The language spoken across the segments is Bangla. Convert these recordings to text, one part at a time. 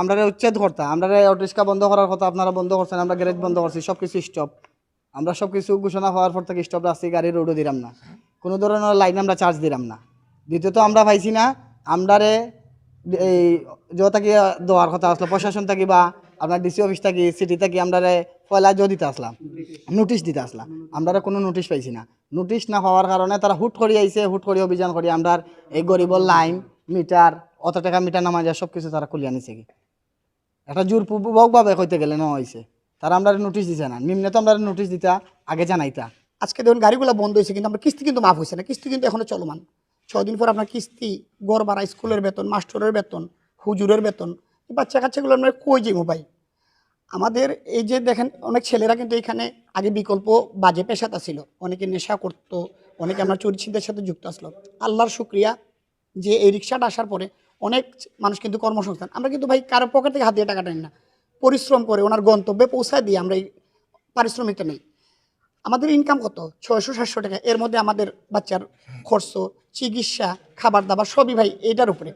আমরা উচ্ছেদ করতাম আমরা অটোরিক্সা বন্ধ করার কথা আপনারা বন্ধ করছেন, আমরা গ্যারেজ বন্ধ করছি সব কিছু স্টপ আমরা সব কিছু ঘোষণা হওয়ার পর থেকে স্টপ রাখছি গাড়ি রোডও দিলাম না। কোনো ধরনের লাইন আমরা চার্জ দিলাম না। দ্বিতীয়ত আমরা পাইছি না আমরারে এই যে থাকি দেওয়ার কথা আসলো, প্রশাসন থাকি বা আপনার ডিসি অফিস থাকি সিটি থাকি, আমরা পয়লা জো দিতে আসলাম নোটিশ দিতে আসলাম। আমরা কোনো নোটিশ পাইছি না। নোটিশ না পাওয়ার কারণে তারা হুট করে আইছে, হুট করে অভিযান করি আমরা এই গরিবর লাইন মিটার, অত টাকা মিটার নামা যায় সব কিছু তারা খুলিয়ে আনিছে কি? একটা জোরপূর্বকভাবে কইতে গেলে ন হয়েছে তারা আমরা নোটিশ দিছে না। নিম্নে তো আমরা নোটিশ দিতা, আগে জানাইতা। আজকে দেখুন, গাড়িগুলো বন্ধ হয়েছে কিন্তু আমরা কিস্তি কিন্তু মাফ হয়েছে না। কিস্তি কিন্তু এখনও চলমান। ছয় দিন পর আপনার কিস্তি গড় ভাড়া স্কুলের বেতন, মাস্টরের বেতন, হুজুরের বেতন বাচ্চা কাচ্চাগুলো আমরা কই যাব ভাই? আমাদের এই যে দেখেন, অনেক ছেলেরা কিন্তু এখানে আগে বিকল্প বাজে পেশাটা ছিল। অনেকে নেশা করতো, অনেকে আমরা চুরি সাথে যুক্ত আসলো। আল্লাহর শুক্রিয়া যে এই রিক্সাটা আসার পরে অনেক মানুষ কিন্তু কর্মসংস্থান আমরা কিন্তু ভাই কারও পকেট থেকে হাত দিয়ে টাকাটা নিই না। পরিশ্রম করে ওনার গন্তব্যে পৌঁছায় দিয়ে আমরা এই পারিশ্রমিকটা নেই। আমাদের ইনকাম কত? ছয়শো, সাতশো টাকা। এর মধ্যে আমাদের বাচ্চার খরচ, চিকিৎসা খাবার দাবার সবই ভাই এইটার উপরে।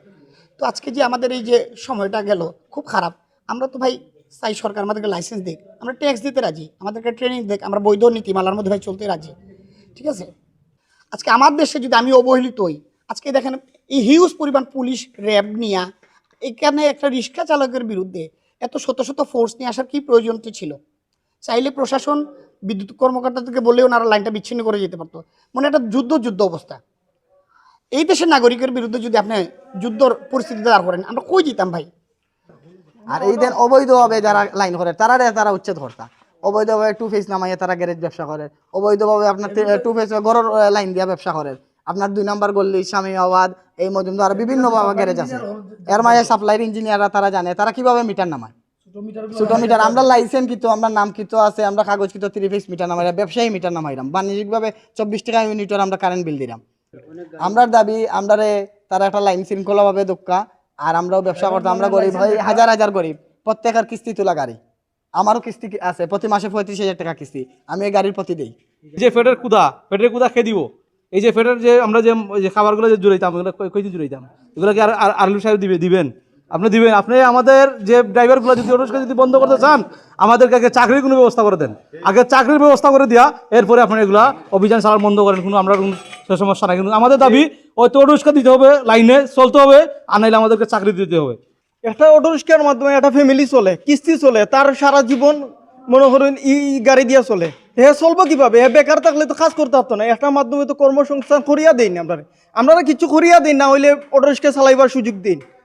তো আজকে যে আমাদের এই যে সময়টা গেল, খুব খারাপ। আমরা তো ভাই চাই সরকার আমাদেরকে লাইসেন্স দিক। আমরা ট্যাক্স দিতে রাজি। আমাদেরকে ট্রেনিং দেখ আমরা বৈধ নীতিমালার মধ্যে ভাই চলতে রাজি। ঠিক আছে? আজকে আমার দেশে যদি আমি অবহেলিত হই, আজকে দেখেন এই হিউজ পরিমাণ পুলিশ র্যাব নিয়া এখানে একটা রিক্সা চালকের বিরুদ্ধে এত শত শত ফোর্স নিয়ে আসার কি প্রয়োজনটা ছিল? চাইলে প্রশাসন বিদ্যুৎ কর্মকর্তাদেরকে বলে ওনারা লাইনটা বিচ্ছিন্ন করে যেতে পারতো। মনে একটা যুদ্ধ যুদ্ধ অবস্থা। এই দেশের নাগরিকের বিরুদ্ধে যদি আপনি যুদ্ধর পরিস্থিতিতে দাঁড় করেন আমরা কই যেতাম ভাই? আর এই দেন অবৈধভাবে যারা লাইন করে তারা তারা উচ্ছেদ করতা অবৈধভাবে টু ফেস নামাইয়ে তারা গ্যারেজ ব্যবসা করে। অবৈধভাবে আপনার টু ফেস ঘরের লাইন দিয়া ব্যবসা করে। আপনার দুই নাম্বার গল্লি স্বামী আবাদ এই মজুমদার বিভিন্ন গ্যারেজ আছে। এর মাঝে সাপ্লাইয়ের ইঞ্জিনিয়াররা তারা জানে, তারা কীভাবে মিটার নামায়? ছোট আমরা লাইসেন্স কিন্তু, আমরা নাম কিন্তু আছে, আমরা কাগজ কিন্তু থ্রি ফেস মিটার নামাইলাম ব্যবসায়ী মিটার নামাইলাম বাণিজ্যিকভাবে চব্বিশ টাকা ইউনিটের আমরা কারেন্ট বিল দিলাম আমরা দাবি আমরা তারা একটা লাইন শৃঙ্খলাভাবে দক্কা, আর আমরাও ব্যবসা করতাম, আমরা গরিব হয় হাজার হাজার গরিব। প্রত্যেকের কিস্তি তোলা গাড়ি। আমারও কিস্তি আছে, প্রতি মাসে পঁয়ত্রিশ হাজার টাকা কিস্তি, আমি এই গাড়ির প্রতি দিই। যে পেটের কুদা পেটের কুদা খেয়ে দিব। এই যে পেটের যে আমরা যে খাবারগুলো যে জুড়াইতাম, এগুলো কই- কই দিয়ে জুড়াইতাম? এগুলো কি আর আর- আরলু সাহেব দিবে দিবেন? আপনি দিবেন? আপনি আমাদের যে ড্রাইভারগুলো যদি অনুষ্কার যদি বন্ধ করতে চান, আমাদেরকে আগে চাকরির কোনো ব্যবস্থা করে দেন। আগে চাকরির ব্যবস্থা করে দেওয়া এরপরে আপনার এগুলা অভিযান চালান বন্ধ করেন, কোনো আমরা কোনো সে সমস্যা নাই। কিন্তু আমাদের দাবি, ওই তো অনুষ্কার দিতে হবে, লাইনে চলতে হবে, আর নাইলে আমাদেরকে চাকরি দিতে হবে। একটা অটো রিক্সার মাধ্যমে একটা ফ্যামিলি চলে, কিস্তি চলে, তার সারা জীবন মনে করেন ই গাড়ি দিয়া চলে। হে চলবো কীভাবে? হে বেকার থাকলে তো কাজ করতে পারতো না। একটা মাধ্যমে তো কর্মসংস্থান করিয়া দিন আমরা। আপনারা কিছু করিয়া দিন না, হইলে অটো রিক্সা চালাইবার সুযোগ দিন